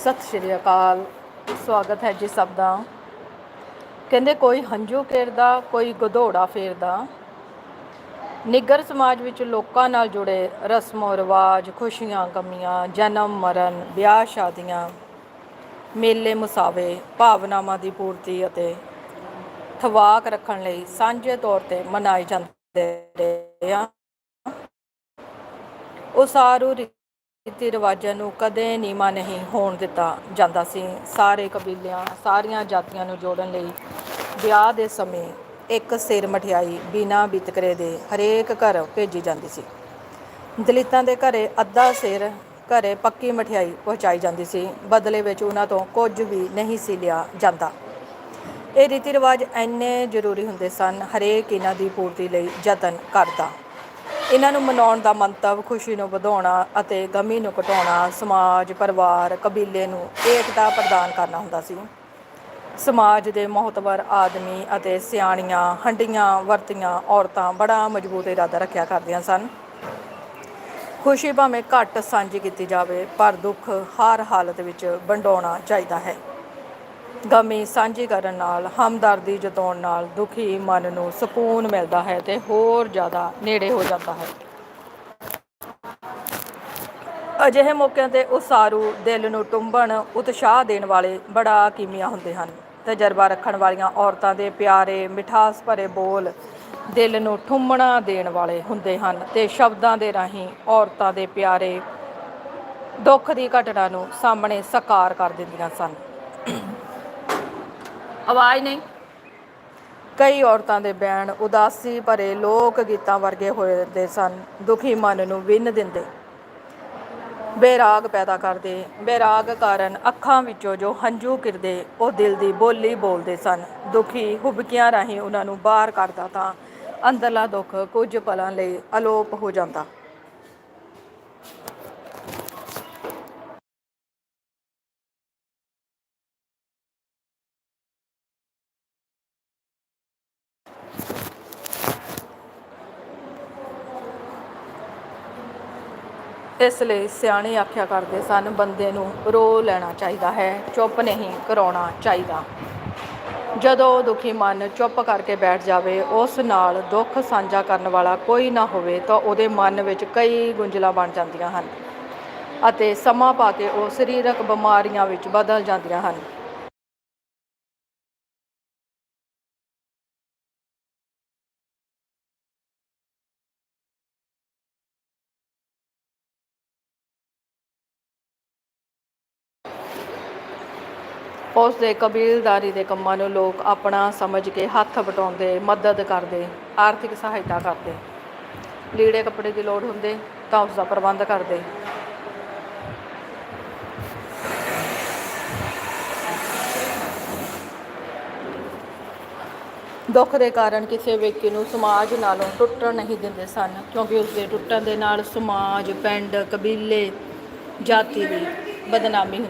ਸਤਿ ਸ਼੍ਰੀ ਅਕਾਲ। ਸਵਾਗਤ ਹੈ ਜੀ ਸਭ ਦਾ। ਕਹਿੰਦੇ ਕੋਈ ਹੰਝੂ ਕੇਰਦਾ ਕੋਈ ਗਧੋੜਾ ਫੇਰਦਾ। ਨਿੱਗਰ ਸਮਾਜ ਵਿੱਚ ਲੋਕਾਂ ਨਾਲ ਜੁੜੇ ਰਸਮੋ ਰਿਵਾਜ, ਖੁਸ਼ੀਆਂ, ਗਮੀਆਂ, ਜਨਮ, ਮਰਨ, ਵਿਆਹ, ਸ਼ਾਦੀਆਂ, ਮੇਲੇ, ਮੁਸਾਵੇ, ਭਾਵਨਾਵਾਂ ਦੀ ਪੂਰਤੀ ਅਤੇ ਥਵਾਕ ਰੱਖਣ ਲਈ ਸਾਂਝੇ ਤੌਰ ਤੇ ਮਨਾਏ ਜਾਂਦੇ ਰਹੇ ਆ। ਉਸਾਰੂ ਰੀਤੀ ਰਿਵਾਜਾਂ ਨੂੰ ਕਦੇ ਨੀਮਾ ਨਹੀਂ ਹੋਣ ਦਿੱਤਾ ਜਾਂਦਾ ਸੀ। ਸਾਰੇ ਕਬੀਲਿਆਂ, ਸਾਰੀਆਂ ਜਾਤੀਆਂ ਨੂੰ ਜੋੜਨ ਲਈ ਵਿਆਹ ਦੇ ਸਮੇਂ ਇੱਕ ਸਿਰ ਮਠਿਆਈ ਬਿਨਾਂ ਵਿਤਕਰੇ ਦੇ ਹਰੇਕ ਘਰ ਭੇਜੀ ਜਾਂਦੀ ਸੀ। ਦਲਿਤਾਂ ਦੇ ਘਰੇ ਅੱਧਾ ਸਿਰ ਘਰੇ ਪੱਕੀ ਮਠਿਆਈ ਪਹੁੰਚਾਈ ਜਾਂਦੀ ਸੀ। ਬਦਲੇ ਵਿੱਚ ਉਹਨਾਂ ਤੋਂ ਕੁਝ ਵੀ ਨਹੀਂ ਸੀ ਲਿਆ ਜਾਂਦਾ। ਇਹ ਰੀਤੀ ਰਿਵਾਜ ਇੰਨੇ ਜ਼ਰੂਰੀ ਹੁੰਦੇ ਸਨ, ਹਰੇਕ ਇਹਨਾਂ ਦੀ ਪੂਰਤੀ ਲਈ ਯਤਨ ਕਰਦਾ। ਇਹਨਾਂ ਨੂੰ ਮਨਾਉਣ ਦਾ ਮੰਤਵ ਖੁਸ਼ੀ ਨੂੰ ਵਧਾਉਣਾ ਅਤੇ ਗਮੀ ਨੂੰ ਘਟਾਉਣਾ, ਸਮਾਜ, ਪਰਿਵਾਰ, ਕਬੀਲੇ ਨੂੰ ਏਕਤਾ ਪ੍ਰਦਾਨ ਕਰਨਾ ਹੁੰਦਾ ਸੀ। ਸਮਾਜ ਦੇ ਮਹਤਵਰ ਆਦਮੀ ਅਤੇ ਸਿਆਣੀਆਂ, ਹੰਡੀਆਂ ਵਰਤੀਆਂ ਔਰਤਾਂ ਬੜਾ ਮਜ਼ਬੂਤ ਇਰਾਦਾ ਰੱਖਿਆ ਕਰਦੀਆਂ ਸਨ। ਖੁਸ਼ੀ ਭਾਵੇਂ ਘੱਟ ਸਾਂਝੀ ਕੀਤੀ ਜਾਵੇ, ਪਰ ਦੁੱਖ ਹਰ ਹਾਲਤ ਵਿੱਚ ਵੰਡਾਉਣਾ ਚਾਹੀਦਾ ਹੈ। ਗਮੀ ਸਾਂਝੀ ਕਰਨ ਨਾਲ, ਹਮਦਰਦੀ ਜਤਾਉਣ ਨਾਲ ਦੁਖੀ ਮਨ ਨੂੰ ਸਕੂਨ ਮਿਲਦਾ ਹੈ ਤੇ ਹੋਰ ਜ਼ਿਆਦਾ ਨੇੜੇ ਹੋ ਜਾਂਦਾ ਹੈ। ਅਜਿਹੇ ਮੌਕਿਆਂ ਤੇ ਉਸਾਰੂ ਦਿਲ ਨੂੰ ਟੁੰਬਣ, ਉਤਸ਼ਾਹ ਦੇਣ ਵਾਲੇ ਬੜਾ ਕੀਮੀਆ ਹੁੰਦੇ ਹਨ। ਤਜਰਬਾ ਰੱਖਣ ਵਾਲੀਆਂ ਔਰਤਾਂ ਦੇ ਪਿਆਰੇ, ਮਿਠਾਸ ਭਰੇ ਬੋਲ ਦਿਲ ਨੂੰ ਠੁੰਮਣਾ ਦੇਣ ਵਾਲੇ ਹੁੰਦੇ ਹਨ ਤੇ ਸ਼ਬਦਾਂ ਦੇ ਰਾਹੀਂ ਔਰਤਾਂ ਦੇ ਪਿਆਰੇ ਦੁੱਖ ਦੀ ਘਟਨਾ ਨੂੰ ਸਾਹਮਣੇ ਸਾਕਾਰ ਕਰ ਦਿੰਦੀਆਂ ਸਨ। ਆਵਾਜ਼ ਨਹੀਂ। ਕਈ ਔਰਤਾਂ ਦੇ ਬਿਆਨ ਉਦਾਸੀ ਭਰੇ ਲੋਕ ਗੀਤਾਂ ਵਰਗੇ ਹੋਏ ਦੇ ਸਨ, ਦੁਖੀ ਮਨ ਨੂੰ ਵਿੰਨ ਦਿੰਦੇ। ਬੇਰਾਗ ਪੈਦਾ ਕਰਦੇ। ਬੇਰਾਗ ਕਾਰਨ ਅੱਖਾਂ ਵਿੱਚੋਂ ਜੋ ਹੰਝੂ ਕਿਰਦੇ ਉਹ ਦਿਲ ਦੀ ਬੋਲੀ ਬੋਲਦੇ ਸਨ। ਦੁਖੀ ਹੁਬਕੀਆਂ ਰਾਹੀਂ ਉਹਨਾਂ ਨੂੰ ਬਾਹਰ ਕੱਢਦਾ ਤਾਂ ਅੰਦਰਲਾ ਦੁੱਖ ਕੁਝ ਪਲਾਂ ਲਈ ਅਲੋਪ ਹੋ ਜਾਂਦਾ। ਇਸ ਲਈ ਸਿਆਣੇ ਆਖਿਆ ਕਰਦੇ ਸਨ, ਬੰਦੇ ਨੂੰ ਰੋ ਲੈਣਾ ਚਾਹੀਦਾ ਹੈ, ਚੁੱਪ ਨਹੀਂ ਕਰਾਉਣਾ ਚਾਹੀਦਾ। ਜਦੋਂ ਦੁਖੀ ਮਨ ਚੁੱਪ ਕਰਕੇ ਬੈਠ ਜਾਵੇ, ਉਸ ਨਾਲ ਦੁੱਖ ਸਾਂਝਾ ਕਰਨ ਵਾਲਾ ਕੋਈ ਨਾ ਹੋਵੇ, ਤਾਂ ਉਹਦੇ ਮਨ ਵਿੱਚ ਕਈ ਗੁੰਝਲਾਂ ਬਣ ਜਾਂਦੀਆਂ ਹਨ ਅਤੇ ਸਮਾਂ ਪਾ ਕੇ ਉਹ ਸਰੀਰਕ ਬਿਮਾਰੀਆਂ ਵਿੱਚ ਬਦਲ ਜਾਂਦੀਆਂ ਹਨ। ਉਸ ਦੇ ਕਬੀਲਦਾਰੀ ਦੇ ਕੰਮਾਂ ਨੂੰ ਲੋਕ ਆਪਣਾ ਸਮਝ ਕੇ ਹੱਥ ਵਟਾਉਂਦੇ, ਮਦਦ ਕਰਦੇ, ਆਰਥਿਕ ਸਹਾਇਤਾ ਕਰਦੇ। ਲੀੜੇ ਕੱਪੜੇ ਦੀ ਲੋੜ ਹੁੰਦੇ ਤਾਂ ਉਸ ਦਾ ਪ੍ਰਬੰਧ ਕਰਦੇ। ਦੁੱਖ ਦੇ ਕਾਰਨ ਕਿਸੇ ਵਿਅਕਤੀ ਨੂੰ ਸਮਾਜ ਨਾਲੋਂ ਟੁੱਟਣ ਨਹੀਂ ਦਿੰਦੇ ਸਨ, ਕਿਉਂਕਿ ਉਸ ਦੇ ਟੁੱਟਣ ਦੇ ਨਾਲ ਸਮਾਜ, ਪਿੰਡ, ਕਬੀਲੇ, ਜਾਤੀ ਦੀ ਬਦਨਾਮੀ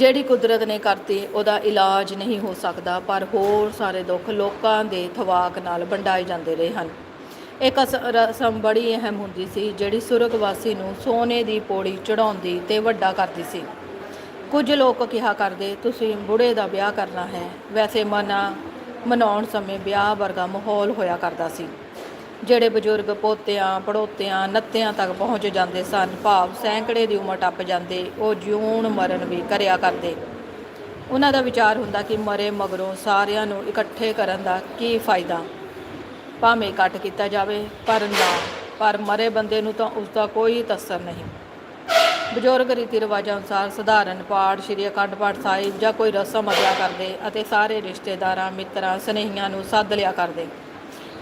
ਜਿਹੜੀ ਕੁਦਰਤ ਨੇ ਕਰਤੀ, ਉਹਦਾ ਇਲਾਜ ਨਹੀਂ ਹੋ ਸਕਦਾ, ਪਰ ਹੋਰ ਸਾਰੇ ਦੁੱਖ ਲੋਕਾਂ ਦੇ ਥਵਾਕ ਨਾਲ ਵੰਡਾਏ ਜਾਂਦੇ ਰਹੇ ਹਨ। ਇੱਕ ਰਸਮ ਬੜੀ ਅਹਿਮ ਹੁੰਦੀ ਸੀ, ਜਿਹੜੀ ਸੁਰਗਵਾਸੀ ਨੂੰ ਸੋਨੇ ਦੀ ਪੌੜੀ ਚੜਾਉਂਦੀ ਤੇ ਵੱਡਾ ਕਰਦੀ ਸੀ। ਕੁਝ ਲੋਕ ਕਿਹਾ ਕਰਦੇ, ਤੁਸੀਂ ਬੁੜੇ ਦਾ ਵਿਆਹ ਕਰਨਾ ਹੈ। ਵੈਸੇ ਮਨਾ, ਮਨਾਉਣ ਸਮੇਂ ਵਿਆਹ ਵਰਗਾ ਮਾਹੌਲ ਹੋਇਆ ਕਰਦਾ ਸੀ। ਜਿਹੜੇ ਬਜ਼ੁਰਗ ਪੋਤਿਆਂ, ਪੜੋਤਿਆਂ, ਨੱਤਿਆਂ ਤੱਕ ਪਹੁੰਚ ਜਾਂਦੇ ਸਨ, ਭਾਵ ਸੈਂਕੜੇ ਦੀ ਉਮਰ ਟੱਪ ਜਾਂਦੇ, ਉਹ ਜਿਉਣ ਮਰਨ ਵੀ ਕਰਿਆ ਕਰਦੇ। ਉਹਨਾਂ ਦਾ ਵਿਚਾਰ ਹੁੰਦਾ ਕਿ ਮਰੇ ਮਗਰੋਂ ਸਾਰਿਆਂ ਨੂੰ ਇਕੱਠੇ ਕਰਨ ਦਾ ਕੀ ਫਾਇਦਾ? ਭਾਵੇਂ ਇਕੱਠ ਕੀਤਾ ਜਾਵੇ, ਪਰ ਨਾ, ਪਰ ਮਰੇ ਬੰਦੇ ਨੂੰ ਤਾਂ ਉਸ ਦਾ ਕੋਈ ਤਸਰ ਨਹੀਂ। ਬਜ਼ੁਰਗ ਰੀਤੀ ਰਿਵਾਜਾਂ ਅਨੁਸਾਰ ਸਧਾਰਨ ਪਾਠ, ਸ਼੍ਰੀ ਅਖੰਡ ਪਾਠ ਸਾਹਿਬ ਜਾਂ ਕੋਈ ਰਸਮ ਅਦਾ ਕਰਦੇ ਅਤੇ ਸਾਰੇ ਰਿਸ਼ਤੇਦਾਰਾਂ, ਮਿੱਤਰਾਂ, ਸਨੇਹੀਆਂ ਨੂੰ ਸੱਦ ਲਿਆ ਕਰਦੇ।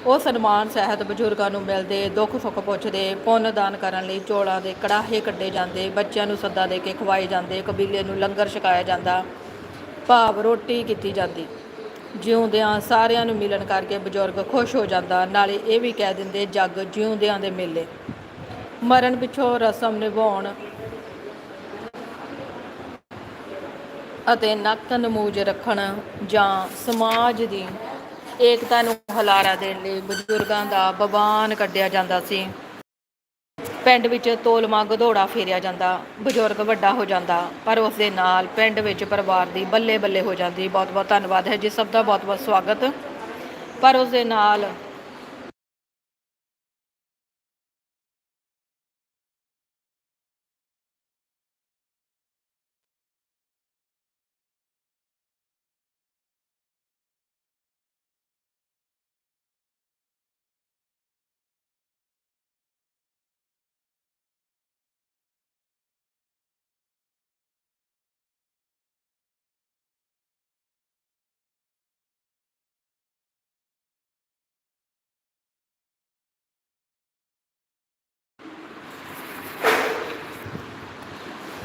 ਉਹ ਸਨਮਾਨ ਸਹਿਤ ਬਜ਼ੁਰਗਾਂ ਨੂੰ ਮਿਲਦੇ, ਦੁੱਖ ਸੁੱਖ ਪੁੱਛਦੇ, ਪੁੰਨ ਦਾਨ ਕਰਨ ਲਈ ਚੋਲਾਂ ਦੇ ਕੜਾਹੇ ਕੱਢੇ ਜਾਂਦੇ, ਬੱਚਿਆਂ ਨੂੰ ਸੱਦਾ ਦੇ ਕੇ ਖਵਾਏ ਜਾਂਦੇ, ਕਬੀਲੇ ਨੂੰ ਲੰਗਰ ਛਕਾਇਆ ਜਾਂਦਾ, ਭਾਵ ਰੋਟੀ ਕੀਤੀ ਜਾਂਦੀ। ਜਿਉਂਦਿਆਂ ਸਾਰਿਆਂ ਨੂੰ ਮਿਲਣ ਕਰਕੇ ਬਜ਼ੁਰਗ ਖੁਸ਼ ਹੋ ਜਾਂਦਾ, ਨਾਲੇ ਇਹ ਵੀ ਕਹਿ ਦਿੰਦੇ, ਜੱਗ ਜਿਉਂਦਿਆਂ ਦੇ ਮੇਲੇ। ਮਰਨ ਪਿੱਛੋਂ ਰਸਮ ਨਿਭਾਉਣ ਅਤੇ ਨੱਕ ਨਮੂਜ ਰੱਖਣ ਜਾਂ ਸਮਾਜ ਦੀ ਏਕਤਾ ਨੂੰ ਹਲਾਰਾ ਦੇਣ ਲਈ ਬਜ਼ੁਰਗਾਂ ਦਾ ਬਵਾਨ ਕੱਢਿਆ ਜਾਂਦਾ ਸੀ। ਪਿੰਡ ਵਿੱਚ ਤੋਲਮਾ ਗਧੋੜਾ ਫੇਰਿਆ ਜਾਂਦਾ, ਬਜ਼ੁਰਗ ਵੱਡਾ ਹੋ ਜਾਂਦਾ, ਪਰ ਉਸ ਦੇ ਨਾਲ ਪਿੰਡ ਵਿੱਚ ਪਰਿਵਾਰ ਦੀ ਬੱਲੇ ਬੱਲੇ ਹੋ ਜਾਂਦੀ। ਬਹੁਤ ਬਹੁਤ ਧੰਨਵਾਦ ਹੈ ਜੀ, ਸਭ ਦਾ ਬਹੁਤ ਬਹੁਤ ਸਵਾਗਤ। ਪਰ ਉਸ ਦੇ ਨਾਲ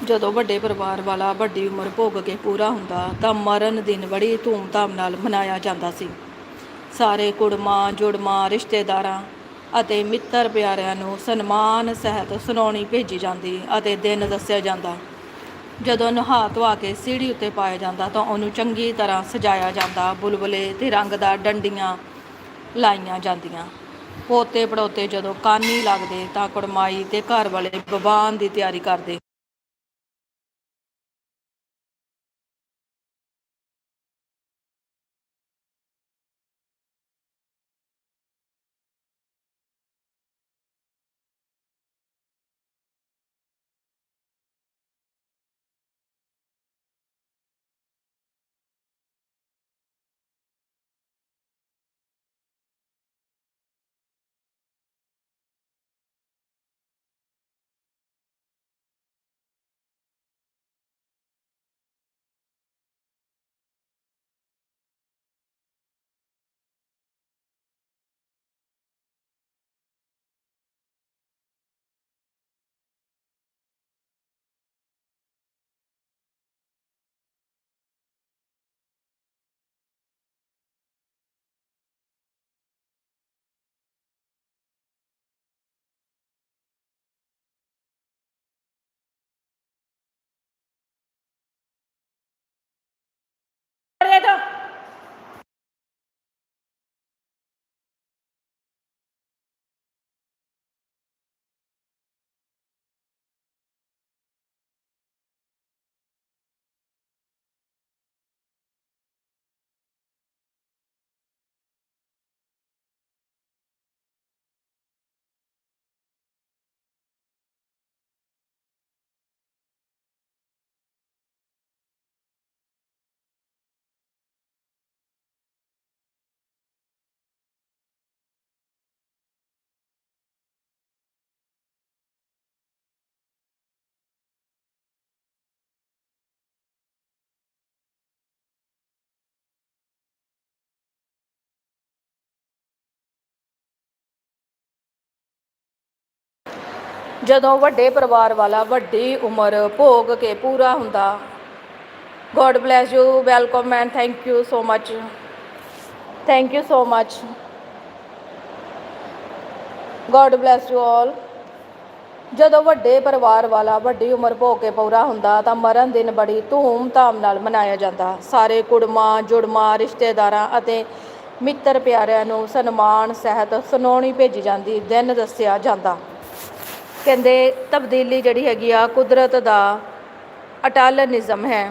ਜਦੋਂ ਵੱਡੇ ਪਰਿਵਾਰ ਵਾਲਾ ਵੱਡੀ ਉਮਰ ਭੋਗ ਕੇ ਪੂਰਾ ਹੁੰਦਾ, ਤਾਂ ਮਰਨ ਦਿਨ ਬੜੀ ਧੂਮਧਾਮ ਨਾਲ ਮਨਾਇਆ ਜਾਂਦਾ ਸੀ। ਸਾਰੇ ਕੁੜਮਾਂ, ਜੁੜਮਾਂ, ਰਿਸ਼ਤੇਦਾਰਾਂ ਅਤੇ ਮਿੱਤਰ ਪਿਆਰਿਆਂ ਨੂੰ ਸਨਮਾਨ ਸਹਿਤ ਸੁਣਾਉਣੀ ਭੇਜੀ ਜਾਂਦੀ ਅਤੇ ਦਿਨ ਦੱਸਿਆ ਜਾਂਦਾ। ਜਦੋਂ ਨਹਾ ਧਵਾ ਕੇ ਸੀੜੀ ਉੱਤੇ ਪਾਇਆ ਜਾਂਦਾ, ਤਾਂ ਉਹਨੂੰ ਚੰਗੀ ਤਰ੍ਹਾਂ ਸਜਾਇਆ ਜਾਂਦਾ, ਬੁਲਬੁਲੇ ਤੇ ਰੰਗਦਾਰ ਡੰਡੀਆਂ ਲਾਈਆਂ ਜਾਂਦੀਆਂ। ਪੋਤੇ ਪੜੋਤੇ ਜਦੋਂ ਕਾਨੀ ਲੱਗਦੇ, ਤਾਂ ਕੁੜਮਾਈ ਤੇ ਘਰ ਵਾਲੇ ਬਵਾਨ ਦੀ ਤਿਆਰੀ ਕਰਦੇ। ਜਦੋਂ ਵੱਡੇ ਪਰਿਵਾਰ ਵਾਲਾ ਵੱਡੀ ਉਮਰ ਭੋਗ ਕੇ ਪੂਰਾ ਹੁੰਦਾ। God bless you welcome and thank you so much thank you so much God bless you all ਜਦੋਂ ਵੱਡੇ ਪਰਿਵਾਰ ਵਾਲਾ ਵੱਡੀ ਉਮਰ ਭੋਗ ਕੇ ਪੂਰਾ ਹੁੰਦਾ ਤਾਂ ਮਰਨ ਦਿਨ ਬੜੀ ਧੂਮ-ਧਾਮ ਨਾਲ ਮਨਾਇਆ ਜਾਂਦਾ। ਸਾਰੇ ਕੁੜਮਾਂ, ਜੁੜਮਾਂ, ਰਿਸ਼ਤੇਦਾਰਾਂ ਅਤੇ ਮਿੱਤਰ ਪਿਆਰਿਆਂ ਨੂੰ ਸਨਮਾਨ, ਸਹਿਤ, ਸੁਣਾਉਣੀ ਭੇਜੀ ਜਾਂਦੀ, ਦਿਨ ਦੱਸਿਆ ਜਾਂਦਾ। ਕਹਿੰਦੇ ਤਬਦੀਲੀ ਜਿਹੜੀ ਹੈਗੀ ਆ ਕੁਦਰਤ ਦਾ ਅਟਲ ਨਿਜ਼ਮ ਹੈ।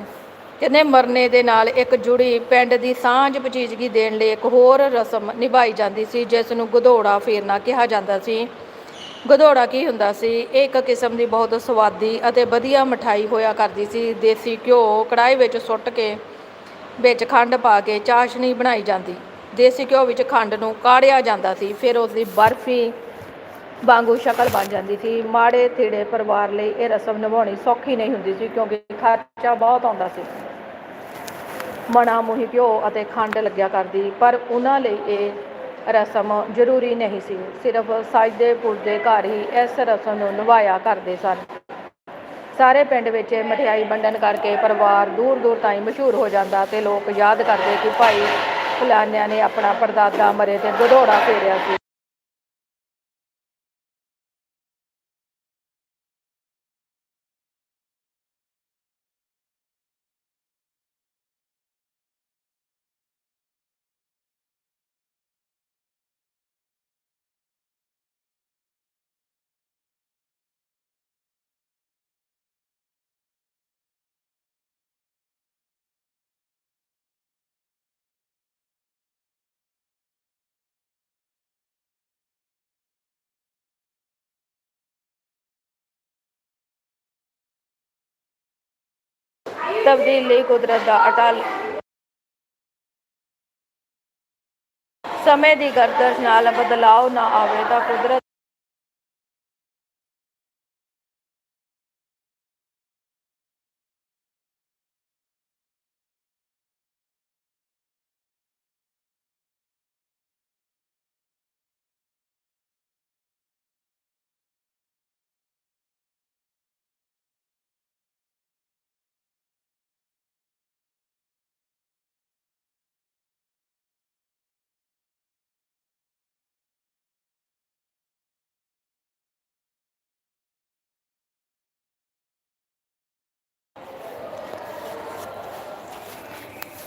ਕਹਿੰਦੇ ਮਰਨੇ ਦੇ ਨਾਲ ਇੱਕ ਜੁੜੀ ਪਿੰਡ ਦੀ ਸਾਂਝ ਪਚੀਜਗੀ ਦੇਣ ਲਈ ਇੱਕ ਹੋਰ ਰਸਮ ਨਿਭਾਈ ਜਾਂਦੀ ਸੀ, ਜਿਸ ਨੂੰ ਗਧੋੜਾ ਫੇਰਨਾ ਕਿਹਾ ਜਾਂਦਾ ਸੀ। ਗਧੋੜਾ ਕੀ ਹੁੰਦਾ ਸੀ? ਇਹ ਇੱਕ ਕਿਸਮ ਦੀ ਬਹੁਤ ਸਵਾਦੀ ਅਤੇ ਵਧੀਆ ਮਠਾਈ ਹੋਇਆ ਕਰਦੀ ਸੀ। ਦੇਸੀ ਘਿਓ ਕੜਾਈ ਵਿੱਚ ਸੁੱਟ ਕੇ ਵਿੱਚ ਖੰਡ ਪਾ ਕੇ ਚਾਸ਼ਨੀ ਬਣਾਈ ਜਾਂਦੀ। ਦੇਸੀ ਘਿਓ ਵਿੱਚ ਖੰਡ ਨੂੰ ਕਾੜਿਆ ਜਾਂਦਾ ਸੀ। ਫਿਰ ਉਸ ਦੀ ਬਰਫੀ ਵਾਂਗੂ ਸ਼ਕਲ ਬਣ ਜਾਂਦੀ ਸੀ। ਮਾੜੇ ਥੀੜੇ ਪਰਿਵਾਰ ਲਈ ਇਹ ਰਸਮ ਨਿਭਾਉਣੀ ਸੌਖੀ ਨਹੀਂ ਹੁੰਦੀ ਸੀ ਕਿਉਂਕਿ ਖਰਚਾ ਬਹੁਤ ਆਉਂਦਾ ਸੀ। ਮਣਾ ਮੁਹੀ ਘਿਓ ਅਤੇ ਖੰਡ ਲੱਗਿਆ ਕਰਦੀ, ਪਰ ਉਹਨਾਂ ਲਈ ਇਹ ਰਸਮ ਜ਼ਰੂਰੀ ਨਹੀਂ ਸੀ। ਸਿਰਫ ਸਾਜਦੇ ਪੁੱਜਦੇ ਘਰ ਹੀ ਇਸ ਰਸਮ ਨੂੰ ਨਿਭਾਇਆ ਕਰਦੇ ਸਨ। ਸਾਰੇ ਪਿੰਡ ਵਿੱਚ ਮਠਿਆਈ ਵੰਡਣ ਕਰਕੇ ਪਰਿਵਾਰ ਦੂਰ ਦੂਰ ਤਾਈਂ ਮਸ਼ਹੂਰ ਹੋ ਜਾਂਦਾ ਤੇ ਲੋਕ ਯਾਦ ਕਰਦੇ ਕਿ ਭਾਈ ਫਲਾਨਿਆਂ ਨੇ ਆਪਣਾ ਪੜਦਾਦਾ ਮਰੇ ਤੇ ਗਧੋੜਾ ਫੇਰਿਆ ਸੀ। ਤਬਦੀਲੀ ਕੁਦਰਤ ਦਾ ਅਟਲ। ਸਮੇਂ ਦੀ ਗਰਦਸ਼ ਨਾਲ ਬਦਲਾਅ ਨਾ ਆਵੇ ਤਾਂ ਕੁਦਰਤ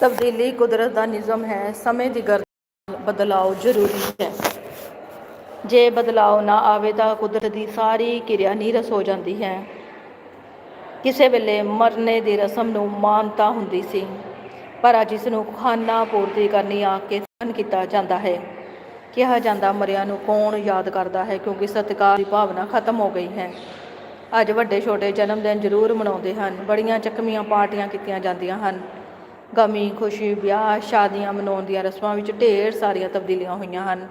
ਤਬਦੀਲੀ ਕੁਦਰਤ ਦਾ ਨਿਯਮ ਹੈ, ਸਮੇਂ ਦੀ ਗਰਦਸ਼ ਨਾਲ ਬਦਲਾਅ ਜ਼ਰੂਰੀ ਹੈ। ਜੇ ਬਦਲਾਅ ਨਾ ਆਵੇ ਤਾਂ ਕੁਦਰਤ ਦੀ ਸਾਰੀ ਕਿਰਿਆ ਨੀਰਸ ਹੋ ਜਾਂਦੀ ਹੈ। ਕਿਸੇ ਵੇਲੇ ਮਰਨੇ ਦੀ ਰਸਮ ਨੂੰ ਮਾਨਤਾ ਹੁੰਦੀ ਸੀ, ਪਰ ਅੱਜ ਇਸ ਨੂੰ ਖਾਨਾ ਪੂਰਤੀ ਕਰਨੀ ਆ ਕੇ ਸਨ ਕੀਤਾ ਜਾਂਦਾ ਹੈ। ਕਿਹਾ ਜਾਂਦਾ, ਮਰਿਆਂ ਨੂੰ ਕੌਣ ਯਾਦ ਕਰਦਾ ਹੈ, ਕਿਉਂਕਿ ਸਤਿਕਾਰ ਦੀ ਭਾਵਨਾ ਖਤਮ ਹੋ ਗਈ ਹੈ। ਅੱਜ ਵੱਡੇ ਛੋਟੇ ਜਨਮ ਦਿਨ ਜ਼ਰੂਰ ਮਨਾਉਂਦੇ ਹਨ, ਬੜੀਆਂ ਚੱਕਮੀਆਂ ਪਾਰਟੀਆਂ ਕੀਤੀਆਂ ਜਾਂਦੀਆਂ ਹਨ। ਗਮੀ, ਖੁਸ਼ੀ, ਵਿਆਹ, ਸ਼ਾਦੀਆਂ, ਮਨਾਉਣ ਦੀਆਂ ਰਸਮਾਂ ਵਿੱਚ ਢੇਰ ਸਾਰੀਆਂ ਤਬਦੀਲੀਆਂ ਹੋਈਆਂ ਹਨ।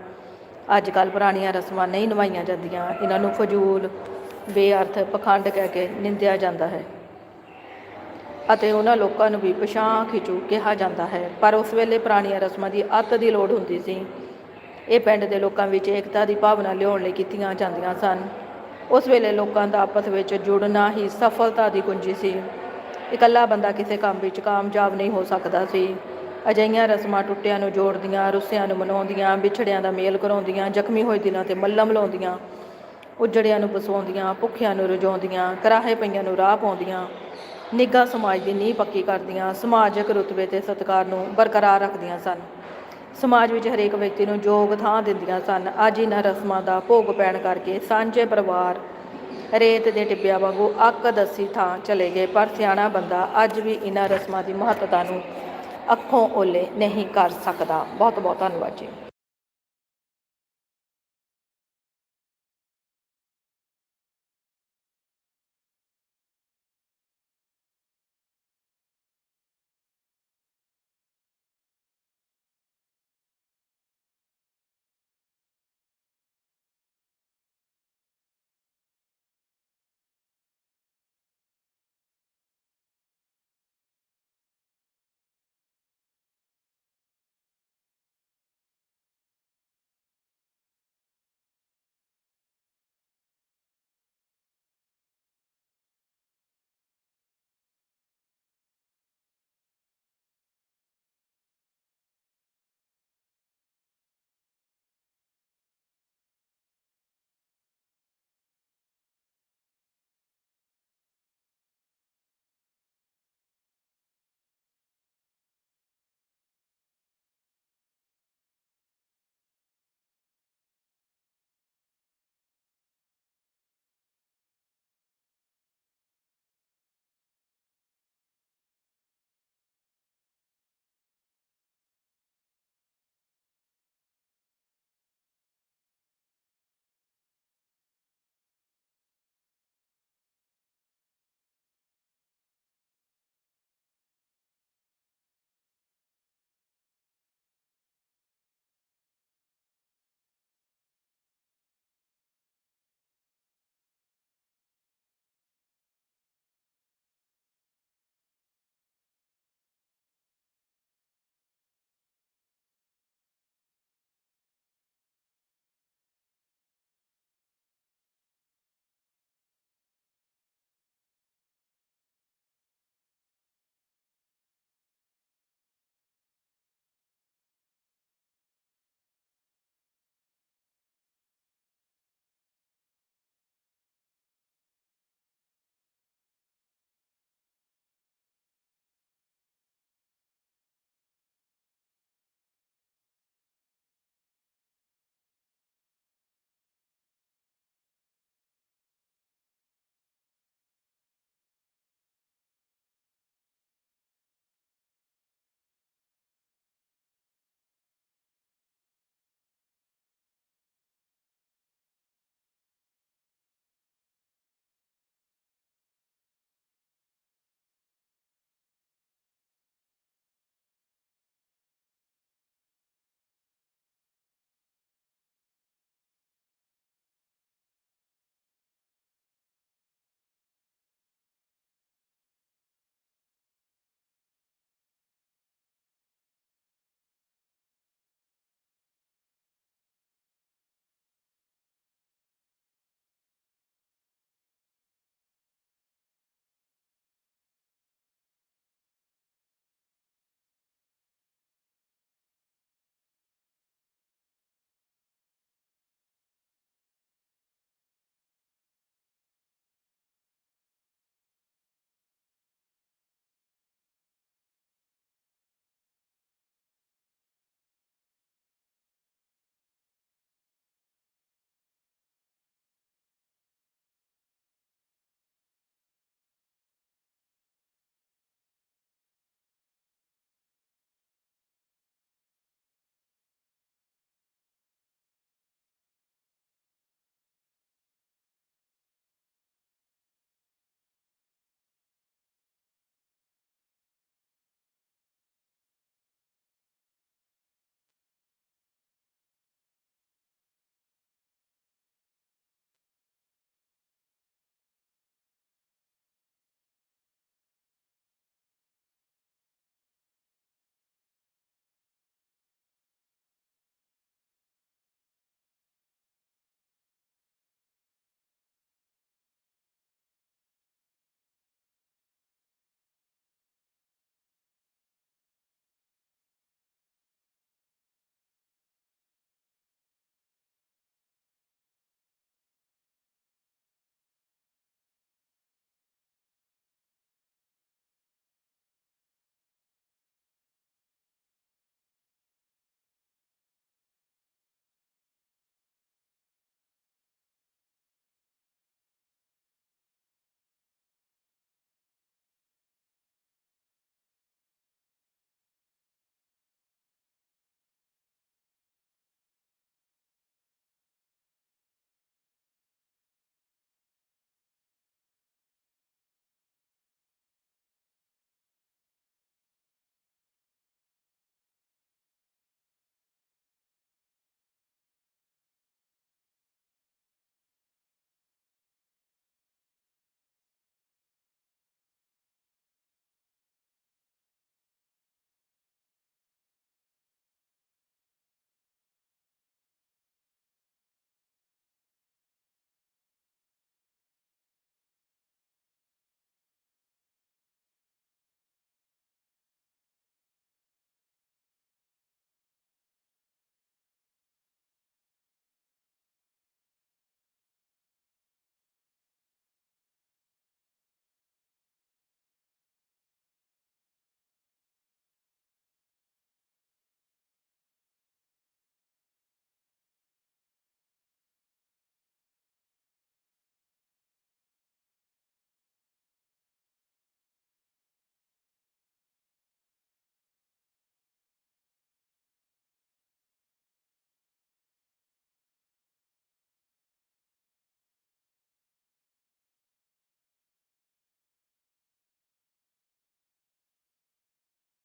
ਅੱਜ ਕੱਲ੍ਹ ਪੁਰਾਣੀਆਂ ਰਸਮਾਂ ਨਹੀਂ ਨਿਭਾਈਆਂ ਜਾਂਦੀਆਂ। ਇਹਨਾਂ ਨੂੰ ਫਜ਼ੂਲ, ਬੇਅਰਥ, ਪਖੰਡ ਕਹਿ ਕੇ ਨਿੰਦਿਆ ਜਾਂਦਾ ਹੈ। ਅਤੇ ਉਹਨਾਂ ਲੋਕਾਂ ਨੂੰ ਵੀ ਪਛਾਣ ਖਿਚੂ ਕਿਹਾ ਜਾਂਦਾ ਹੈ। ਪਰ ਉਸ ਵੇਲੇ ਪੁਰਾਣੀਆਂ ਰਸਮਾਂ ਦੀ ਅੱਤ ਦੀ ਲੋੜ ਹੁੰਦੀ ਸੀ। ਇਹ ਪਿੰਡ ਦੇ ਲੋਕਾਂ ਵਿੱਚ ਏਕਤਾ ਦੀ ਭਾਵਨਾ ਲਿਆਉਣ ਲਈ ਕੀਤੀਆਂ ਜਾਂਦੀਆਂ ਸਨ। ਉਸ ਵੇਲੇ ਲੋਕਾਂ ਦਾ ਆਪਸ ਵਿੱਚ ਜੁੜਨਾ ਹੀ ਸਫਲਤਾ ਦੀ ਕੁੰਜੀ ਸੀ। ਇਕੱਲਾ ਬੰਦਾ ਕਿਸੇ ਕੰਮ ਵਿੱਚ ਕਾਮਯਾਬ ਨਹੀਂ ਹੋ ਸਕਦਾ ਸੀ। ਅਜਿਹੀਆਂ ਰਸਮਾਂ ਟੁੱਟਿਆਂ ਨੂੰ ਜੋੜਦੀਆਂ, ਰੁੱਸਿਆਂ ਨੂੰ ਮਨਾਉਂਦੀਆਂ, ਵਿਛੜਿਆਂ ਦਾ ਮੇਲ ਕਰਾਉਂਦੀਆਂ, ਜ਼ਖਮੀ ਹੋਏ ਦਿਲਾਂ ਤੇ ਮੱਲਮ ਲਾਉਂਦੀਆਂ, ਉਜੜਿਆਂ ਨੂੰ ਵਸਾਉਂਦੀਆਂ ਭੁੱਖਿਆਂ ਨੂੰ ਰਜਾਉਂਦੀਆਂ, ਕਰਾਹੇ ਪਈਆਂ ਨੂੰ ਰਾਹ ਪਾਉਂਦੀਆਂ, ਨਿੱਘਾ ਸਮਾਜ ਦੀ ਨੀਂਹ ਪੱਕੀ ਕਰਦੀਆਂ, ਸਮਾਜਿਕ ਰੁਤਬੇ ਤੇ ਸਤਿਕਾਰ ਨੂੰ ਬਰਕਰਾਰ ਰੱਖਦੀਆਂ ਸਨ। ਸਮਾਜ ਵਿੱਚ ਹਰੇਕ ਵਿਅਕਤੀ ਨੂੰ ਯੋਗ ਥਾਂ ਦਿੰਦੀਆਂ ਸਨ। ਅੱਜ ਇਹਨਾਂ ਰਸਮਾਂ ਦਾ ਭੋਗ ਪੈਣ ਕਰਕੇ ਸਾਂਝੇ ਪਰਿਵਾਰ ਰੇਤ ਦੇ ਟਿੱਬਿਆਂ ਵਾਂਗੂ ਅੱਕ ਦੱਸੀ ਥਾਂ ਚਲੇ ਗਏ, ਪਰ ਸਿਆਣਾ ਬੰਦਾ ਅੱਜ ਵੀ ਇਹਨਾਂ ਰਸਮਾਂ ਦੀ ਮਹੱਤਤਾ ਨੂੰ ਅੱਖੋਂ ਓਲੇ ਨਹੀਂ ਕਰ ਸਕਦਾ। ਬਹੁਤ ਬਹੁਤ ਧੰਨਵਾਦ ਜੀ।